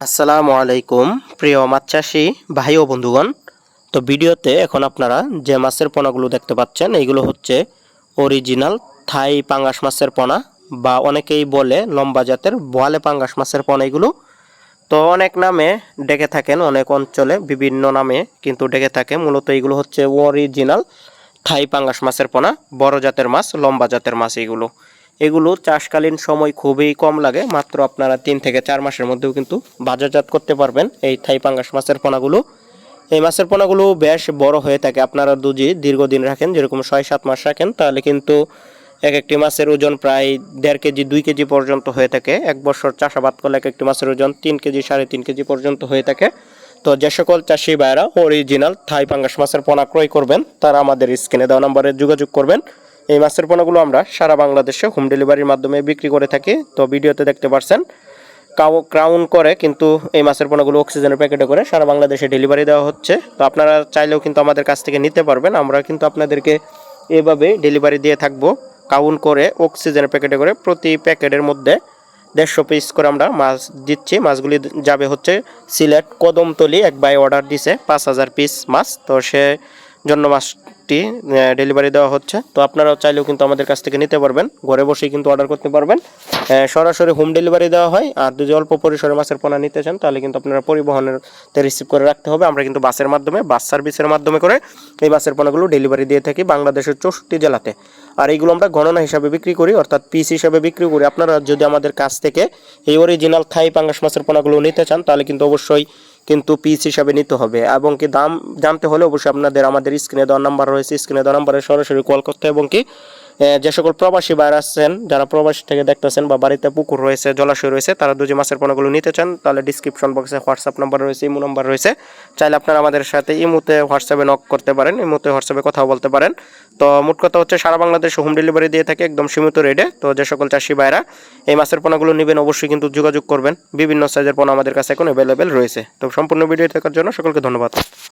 আসসালামু আলাইকুম, প্রিয় মাছ চাষি ভাই ও বন্ধুগণ। তো ভিডিওতে এখন আপনারা যে মাছের পোনাগুলো দেখতে পাচ্ছেন, এইগুলো হচ্ছে অরিজিনাল থাই পাঙ্গাস মাছের পোনা, বা অনেকেই বলে লম্বা জাতের বোয়ালে পাঙ্গাস মাছের পোনা এগুলো। তো অনেক নামে ডেকে থাকেন, অনেক অঞ্চলে বিভিন্ন নামে কিন্তু ডেকে থাকে। মূলত এইগুলো হচ্ছে অরিজিনাল থাই পাঙ্গাস মাছের পোনা, বড় জাতের মাছ, লম্বা জাতের মাছ এগুলো। এগুলো চাষকালীন সময় খুবই কম লাগে, মাত্র আপনারা তিন থেকে চার মাসের মধ্যেও কিন্তু বাজারজাত করতে পারবেন এই থাই পাঙ্গাস মাছের পোনাগুলো। এই মাছের পোনাগুলো বেশ বড় হয়ে থাকে, আপনারা দুজি দীর্ঘদিন রাখেন, যেরকম ছয় সাত মাস রাখেন, তাহলে কিন্তু এক একটি মাছের ওজন প্রায় দেড় কেজি, দুই কেজি পর্যন্ত হয়ে থাকে। এক বছর চাষাবাদ করলে এক একটি মাছের ওজন তিন কেজি, সাড়ে তিন কেজি পর্যন্ত হয়ে থাকে। তো যে সকল চাষি ভাইরা অরিজিনাল থাই পাঙ্গাস মাছের পোনা ক্রয় করবেন, তারা আমাদের স্ক্রিনে দেওয়া নম্বরে যোগাযোগ করবেন। এই মাছের পোনাগুলো আমরা সারা বাংলাদেশে হোম ডেলিভারির মাধ্যমে বিক্রি করে থাকি। তো ভিডিওতে দেখতে পারছেন ক্রাউন করে কিন্তু এই মাছের পোনাগুলো অক্সিজেনের প্যাকেটে করে সারা বাংলাদেশে ডেলিভারি দেওয়া হচ্ছে। তো আপনারা চাইলেও কিন্তু আমাদের কাছ থেকে নিতে পারবেন। আমরা কিন্তু আপনাদেরকে এভাবে ডেলিভারি দিয়ে থাকব কাউন করে অক্সিজেনের প্যাকেটে করে প্রতি প্যাকেটের মধ্যে দেড়শো পিস করে আমরা মাছ দিচ্ছি। মাছগুলি যাবে হচ্ছে সিলেট কদমতলি, এক বাই অর্ডার দিছে, পাঁচ হাজার পিস মাছ। তো সে জন্য মাছটি ডেলিভারি দেওয়া হচ্ছে। তো আপনারাও চাইলেও কিন্তু আমাদের কাছ থেকে নিতে পারবেন। ঘরে বসেই কিন্তু অর্ডার করতে পারবেন। সরাসরি হোম ডেলিভারি দেওয়া হয়। আর যদি অল্প পরিসরে মাছের পোনা নিতে চান, তাহলে কিন্তু আপনারা পরিবহনের রিসিভ করে রাখতে হবে। আমরা কিন্তু বাসের মাধ্যমে, বাস সার্ভিসের মাধ্যমে করে এই মাছের পোনাগুলো ডেলিভারি দিয়ে থাকি বাংলাদেশের চৌষট্টি জেলাতে। আর এইগুলো আমরা গণনা হিসাবে বিক্রি করি, অর্থাৎ পিস হিসাবে বিক্রি করি। আপনারা যদি আমাদের কাছ থেকে এই অরিজিনাল থাই পাঙ্গাস মাছের পোনাগুলো নিতে চান, তাহলে কিন্তু অবশ্যই কিন্তু পিস হিসাবে নিতে হবে এবং কি দাম জানতে হলে অবশ্যই আপনাদের আমাদের স্ক্রিনে দেওয়া নাম্বার রয়েছে স্ক্রিনে দেওয়া নাম্বারে সরাসরি কল করতে এবং কি যে সকল প্রবাসী বাইরে আসছেন যারা প্রবাসী থেকে দেখতেছেন বা বাড়িতে পুকুর রয়েছে, জলাশয় রয়েছে, তারা দুজি মাছের পোনাগুলো নিতে চান, তাহলে ডিসক্রিপশন বক্সে হোয়াটসঅ্যাপ নাম্বার রয়েছে, ইমো নাম্বার রয়েছে। চাইলে আপনারা আমাদের সাথে ইমোতে হোয়াটসঅ্যাপে নক করতে পারেন, ইমোতে হোয়াটসঅ্যাপে কথা বলতে পারেন। তো মোট কথা হচ্ছে, সারা বাংলাদেশে হোম ডেলিভারি দিয়ে থাকে একদম সীমিত রেটে তো যে সকল চাষি ভাইরা এই মাছের পোনাগুলো নেবেন, অবশ্যই কিন্তু যোগাযোগ করবেন। বিভিন্ন সাইজের পোনা আমাদের কাছে এখন অ্যাভেলেবেল রয়েছে। তো সম্পূর্ণ ভিডিও থাকার জন্য সকলকে ধন্যবাদ।